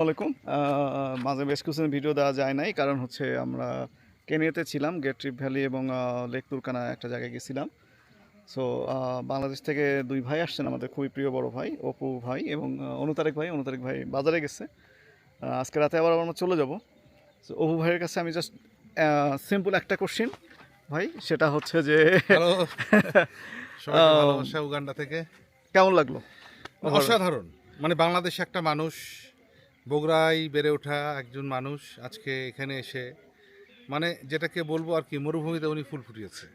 আলাইকুম। মাঝে বেশ কিছুদিন ভিডিও দেওয়া যায় নাই কারণ হচ্ছে আমরা কেনিয়াতে ছিলাম গেট ট্রিপ ভ্যালি এবং লেক তুরকানা একটা জায়গায় গেছিলাম। সো বাংলাদেশ থেকে দুই ভাই আসছেন আমাদের খুবই প্রিয় বড় ভাই অপু ভাই এবং অনুতারেক ভাই। অনুতারেক ভাই বাজারে গেছে। আজকে রাতে আবার আমরা চলে যাব। সো অপু ভাইয়ের কাছে আমি জাস্ট সিম্পল একটা কোশ্চিন ভাই সেটা হচ্ছে যে উগান্ডা থেকে। কেমন লাগল? অসাধারণ। মানে বাংলাদেশে একটা মানুষ বগুড়ায় বেড়ে ওঠা একজন মানুষ আজকে এখানে এসে মানে যেটাকে বলব আর কি, মরুভূমিতে উনি ফুল ফুটিয়েছে।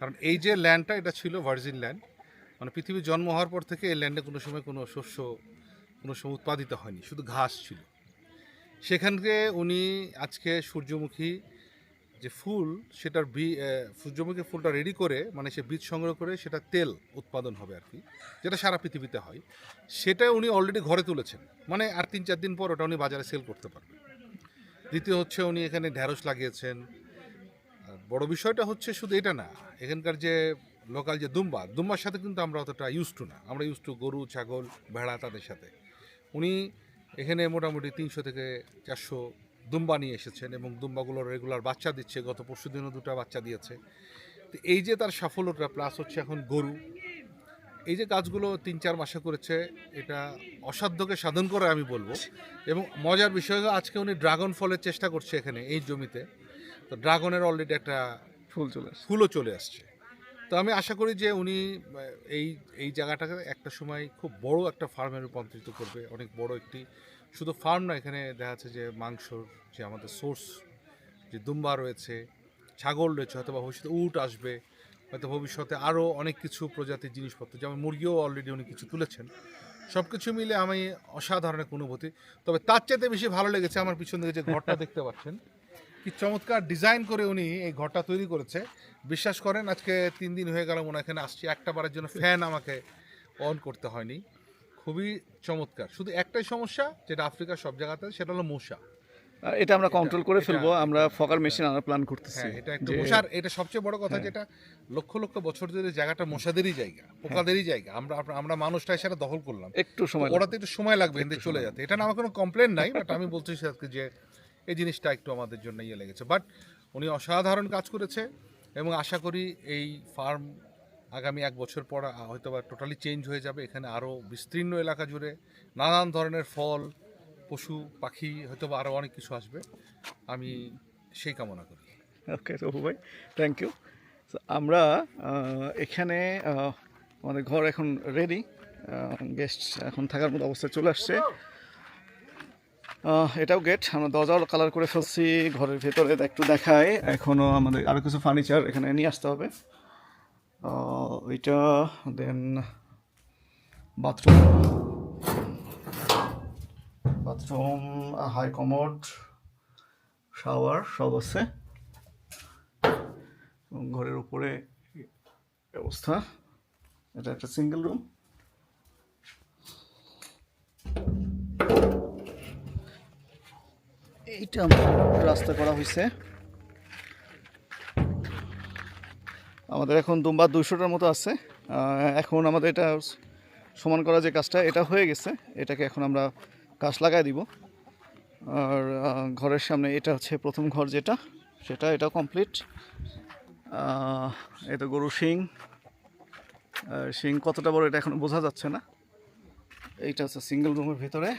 কারণ এই যে ল্যান্ডটা এটা ছিল ভার্জিন ল্যান্ড মানে পৃথিবীর জন্ম হওয়ার পর থেকে এই ল্যান্ডে কোনো সময় কোনো শস্য, কোনো সময় উৎপাদিত হয়নি, শুধু ঘাস ছিল। সেখানকে উনি আজকে সূর্যমুখী যে ফুল, সেটার বি সূর্যমুখী ফুলটা রেডি করে মানে সে বীজ সংগ্রহ করে সেটা তেল উৎপাদন হবে আর কি, যেটা সারা পৃথিবীতে হয়। সেটা উনি অলরেডি ঘরে তুলেছেন। মানে আর তিন চার দিন পর ওটা উনি বাজারে সেল করতে পারবেন। দ্বিতীয় হচ্ছে উনি এখানে ঢ্যাঁড়স লাগিয়েছেন। বড় বিষয়টা হচ্ছে শুধু এটা না, এখানকার যে লোকাল যে দুম্বা, দুম্বার সাথে কিন্তু আমরা অতটা ইউজ টু না। আমরা ইউজ টু গরু, ছাগল, ভেড়া তাদের সাথে। উনি এখানে মোটামুটি তিনশো থেকে চারশো দুম্বা নিয়ে এসেছেন এবং দুম্বাগুলোর রেগুলার বাচ্চা দিচ্ছে। গত পরশু দিনও দুটো বাচ্চা দিয়েছে। তো এই যে তার সাফল্যটা প্লাস হচ্ছে এখন গরু। এই যে কাজগুলো তিন চার মাসে করেছে এটা অসাধ্যকে সাধন করে আমি বলব। এবং মজার বিষয় আজকে উনি ড্রাগন ফলের চেষ্টা করছে এখানে এই জমিতে। তো ড্রাগনের অলরেডি একটা ফুল চলে ফুলও চলে আসছে। তো আমি আশা করি যে উনি এই এই জায়গাটাকে একটা সময় খুব বড় একটা ফার্মে রূপান্তরিত করবে। অনেক বড় একটি, শুধু ফার্ম না, এখানে দেখা যাচ্ছে যে মাংসর যে আমাদের সোর্স, যে দুম্বা রয়েছে, ছাগল রয়েছে হয়তো বা ভবিষ্যতে উট আসবে, হয়তো ভবিষ্যতে আরও অনেক কিছু প্রজাতির জিনিসপত্র, যেমন মুরগিও অলরেডি উনি কিছু তুলেছেন। সব কিছু মিলে আমি অসাধারণ অনুভূতি। তবে তার চাইতে বেশি ভালো লেগেছে আমার পিছন দিকে যে ঘরটা দেখতে পাচ্ছেন। কি চমৎকার ডিজাইন করে উনি এই ঘরটা তৈরি করেছে। বিশ্বাস করেন আজকে তিন দিন হয়ে গেল মনে এখানে আসছি। একটা বারের জন্য ফ্যান আমাকে অন করতে হয়নি। খুবই চমৎকার। শুধু একটাই সমস্যা যেটা আফ্রিকার সব জায়গাতে সেটা হলো মশা এটা আমরা কন্ট্রোল করে ফেলব আমরা ফকার মেশিন আনার প্ল্যান করতেছি। হ্যাঁ এটা একটু মশার এটা সবচেয়ে বড় কথা হ্যাঁ। যেটা লক্ষ লক্ষ বছর ধরে জায়গাটা মশাদেরই জায়গা পোকাদেরই জায়গা। আমরা আমরা মানুষটাই সেটা দখল করলাম। একটু সময় ওরা তো একটু সময় লাগবে চলে যেতে। এটা না আমার কোনো কমপ্লেন নাই বাট আমি বলছি আজকে যে এই জিনিসটা একটু আমাদের জন্য ইয়ে লেগেছে। বাট উনি অসাধারণ কাজ করেছে এবং আশা করি এই ফার্ম আগামী এক বছর পর হয়তো বা টোটালি চেঞ্জ হয়ে যাবে। এখানে আরও বিস্তীর্ণ এলাকা জুড়ে নানান ধরনের ফল, পশু, পাখি হয়তো বা আরও অনেক কিছু আসবে। আমি সেই কামনা করি। ওকে রঘু ভাই থ্যাংক ইউ আমরা এখানে আমাদের ঘর এখন রেডি গেস্ট এখন থাকার মতো অবস্থায় চলে আসছে। এটাও গেট আমরা দরজাও কালার করে ফেলছি, ঘরের ভেতরে একটু দেখায় এখনও আমাদের আরও কিছু ফার্নিচার এখানে নিয়ে আসতে হবে। ওইটা দেন bathroom bathroom high commode shower সব আছে। ঘরের উপরে অবস্থা এটা একটা সিঙ্গেল রুম এইটা রাস্তা করা হয়েছে আমাদের এখন দুম্বা দুইশোটার মতো আছে। এখন আমাদের এটা সমান করা যে কাজটা, এটা হয়ে গেছে। এটাকে এখন আমরা কাজ লাগাই দিব। আর ঘরের সামনে এটা হচ্ছে প্রথম ঘর যেটা, সেটা এটা কমপ্লিট। এটা গরু শিং। শিং কতটা বড় এটা এখন বোঝা যাচ্ছে না। এইটা হচ্ছে সিঙ্গেল রুমের ভিতরে।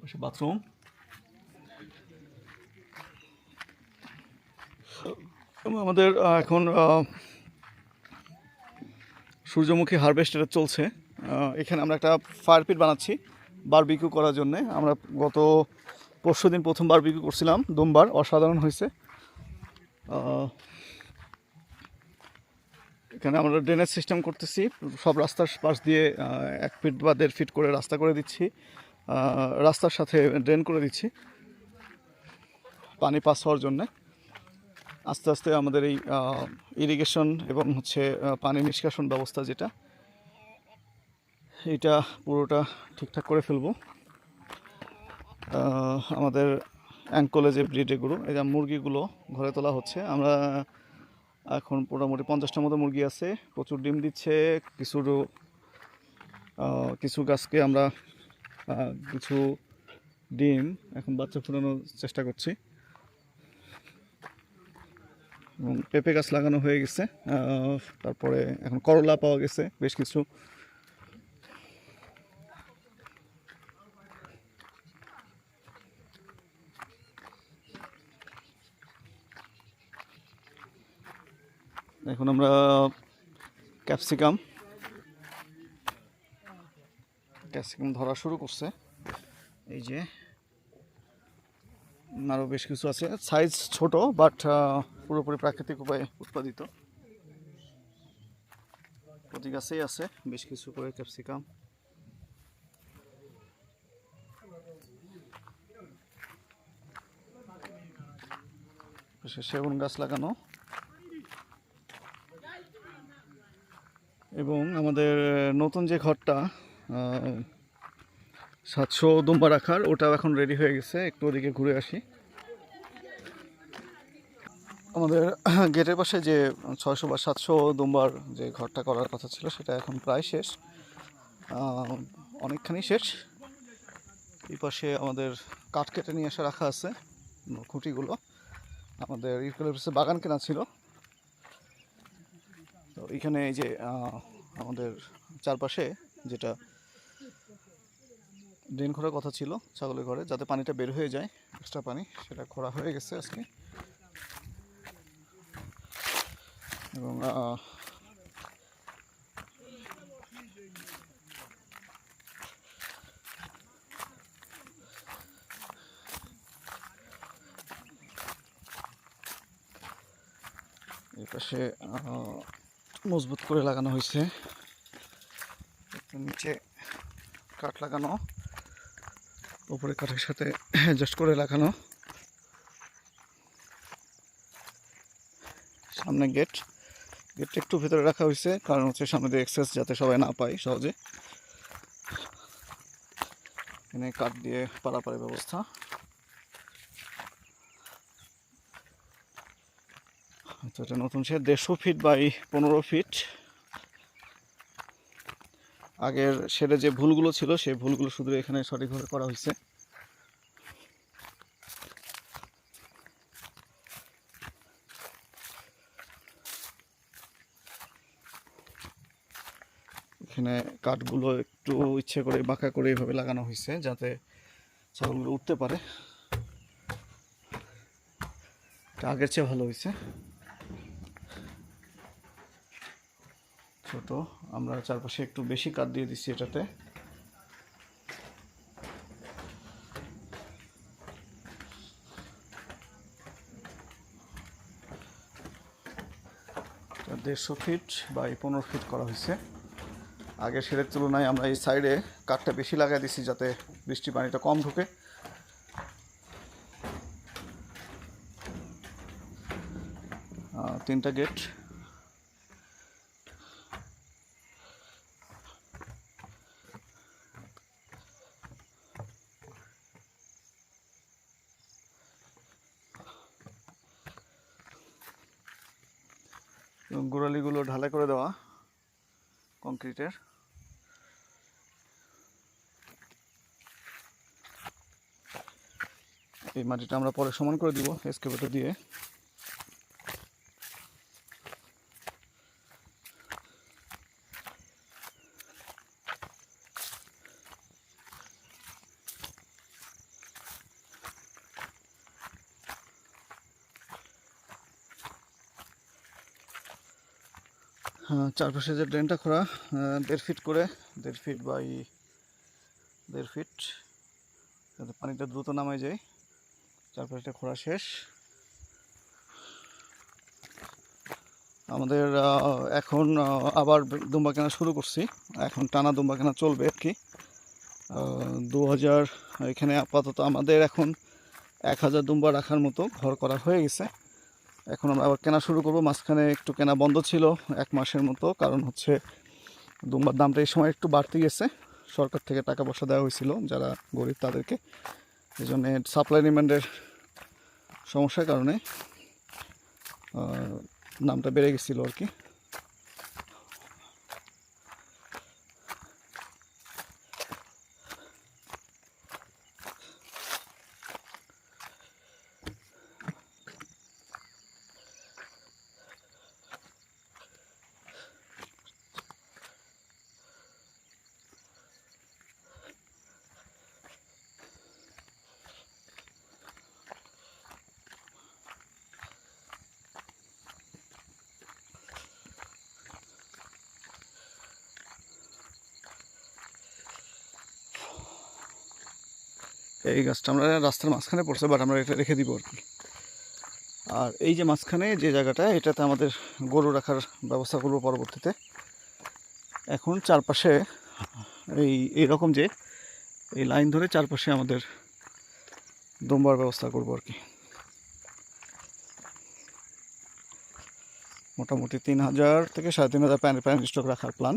পাশে বাথরুম আমাদের এখন সূর্যমুখী হারভেস্ট এটা চলছে। এখানে আমরা একটা ফায়ার পিট বানাচ্ছি বারবিকিউ করার জন্য। আমরা গত পরশু দিন প্রথম বারবিকিউ করছিলাম, দুমবার, অসাধারণ হয়েছে। এখানে আমরা ড্রেনেজ সিস্টেম করতেছি, সব রাস্তার পাশ দিয়ে এক ফিট বা দেড় ফিট করে রাস্তা করে দিচ্ছি। রাস্তার সাথে ড্রেন করে দিচ্ছি। পানি পাস হওয়ার জন্যে। আস্তে আস্তে আমাদের এই ইরিগেশন এবং হচ্ছে পানি নিষ্কাশন ব্যবস্থা যেটা এটা পুরোটা ঠিকঠাক করে ফেলব। আমাদের অ্যাঙ্কলে যে ব্রিড এগুলো এই যে মুরগিগুলো ঘরে তোলা হচ্ছে আমরা এখন মোটামুটি পঞ্চাশটার মতো মুরগি আছে প্রচুর ডিম দিচ্ছে কিছু আহ, কিছু গাছকে আমরা কিছু ডিম এখন বাচ্চা ফোটানোর চেষ্টা করছি। এবং পেঁপে গাছ লাগানো হয়ে গেছে। তারপরে এখন করলা পাওয়া গেছে, বেশ কিছু। এখন আমরা ক্যাপসিকাম ক্যাপসিকাম ধরা শুরু করছে। এই যে আরও বেশ কিছু আছে। সাইজ ছোট, বাট পুরোপুরি প্রাকৃতিক উপায়ে উৎপাদিত। প্রতি গাছেই আছে বেশ কিছু করে ক্যাপসিকাম। সেগুন গাছ লাগানো। এবং আমাদের নতুন যে ঘরটা সাতশো দুম্বা রাখার, ওটাও এখন রেডি হয়ে গেছে। একটু ওদিকে ঘুরে আসি। আমাদের গেটের পাশে যে ছয়শো বা সাতশো দুম্বার যে ঘরটা করার কথা ছিল, সেটা এখন প্রায় শেষ। অনেকখানি শেষ। এই পাশে আমাদের কাঠ কেটে নিয়ে এসে রাখা আছে, খুঁটিগুলো। আমাদের ইউক্যালিপটাসের বাগান কেনা ছিল। তো এখানে এই যে আমাদের চারপাশে যেটা ড্রেন খোঁড়ার কথা ছিল ছাগলের ঘরে যাতে পানিটা বের হয়ে যায় এক্সট্রা পানি সেটা খোঁড়া হয়ে গেছে আজকে। এবং আহ, এই পাশে মজবুত করে লাগানো হয়েছে। নিচে কাঠ লাগানো। উপরে কাঠের সাথে অ্যাডজাস্ট করে লাগানো। সামনে গেট গেটটা একটু ভেতরে রাখা হয়েছে, কারণ হচ্ছে সামনে দিয়ে এক্সেস যাতে সবাই না পায় সহজে। এখানে কাঠ দিয়ে পারাপারের ব্যবস্থা। তো এটা নতুন সে দেড়শো ফিট বাই পনেরো ফিট আগের সেটা যে ভুলগুলো ছিল, সেই ভুলগুলো শুধু এখানে সঠিকভাবে করা হয়েছে। এখানে কাঠগুলো একটু ইচ্ছে করে বাঁকা করে এইভাবে লাগানো হয়েছে, যাতে ছাগলগুলো উঠতে পারে। আগের চেয়ে ভালো হয়েছে। ছোট আমরা চারপাশে একটু বেশি কাঠ দিয়ে দিচ্ছি এটাতে। দেড়শো ফিট বা এই পনেরো ফিট করা হয়েছে। আগের শেডের তুলনায় আমরা এই সাইডে কাঠটা বেশি লাগাই দিচ্ছি যাতে বৃষ্টি পানিটা কম ঢুকে। তিনটা গেট এবং গোড়ালিগুলো ঢালাই করে দেওয়া কংক্রিটের এই মাটিটা আমরা পরে সমান করে দিব এসকেভেটর দিয়ে। চারপাশে যে ড্রেনটা খোঁড়া দেড় ফিট করে, দেড় ফিট বাই দেড় ফিট, যাতে পানিটা দ্রুত নামে যায়। চারপাশটা খোঁড়া শেষ। আমাদের এখন আবার দুম্বা কেনা শুরু করছি। এখন টানা দুম্বা কেনা চলবে আর কি। দু হাজার, এখানে আপাতত আমাদের এখন এক হাজার দুম্বা রাখার মতো ঘর করা হয়ে গেছে। এখন আমরা আবার কেনা শুরু করব। মাঝখানে একটু কেনা বন্ধ ছিল এক মাসের মতো, কারণ হচ্ছে দুম্বার দামটা এই সময় একটু বাড়তে গেছে। সরকার থেকে টাকা পয়সা দেওয়া হয়েছিল যারা গরিব তাদেরকে। এই জন্যে সাপ্লাই ডিমান্ডের সমস্যার কারণে নামটা বেড়ে গেছিল আর কি। এই গাছটা আমরা রাস্তার মাঝখানে পড়ছে বাট আমরা এটা রেখে দিব আর কি। আর এই যে মাঝখানে যে জায়গাটা, এটাতে আমাদের গরু রাখার ব্যবস্থা করব পরবর্তীতে। এখন চারপাশে এই এইরকম যে এই লাইন ধরে চারপাশে আমাদের দমবার ব্যবস্থা করব আর কি। মোটামুটি তিন হাজার থেকে সাড়ে তিন হাজার প্যান প্যান স্টক রাখার প্ল্যান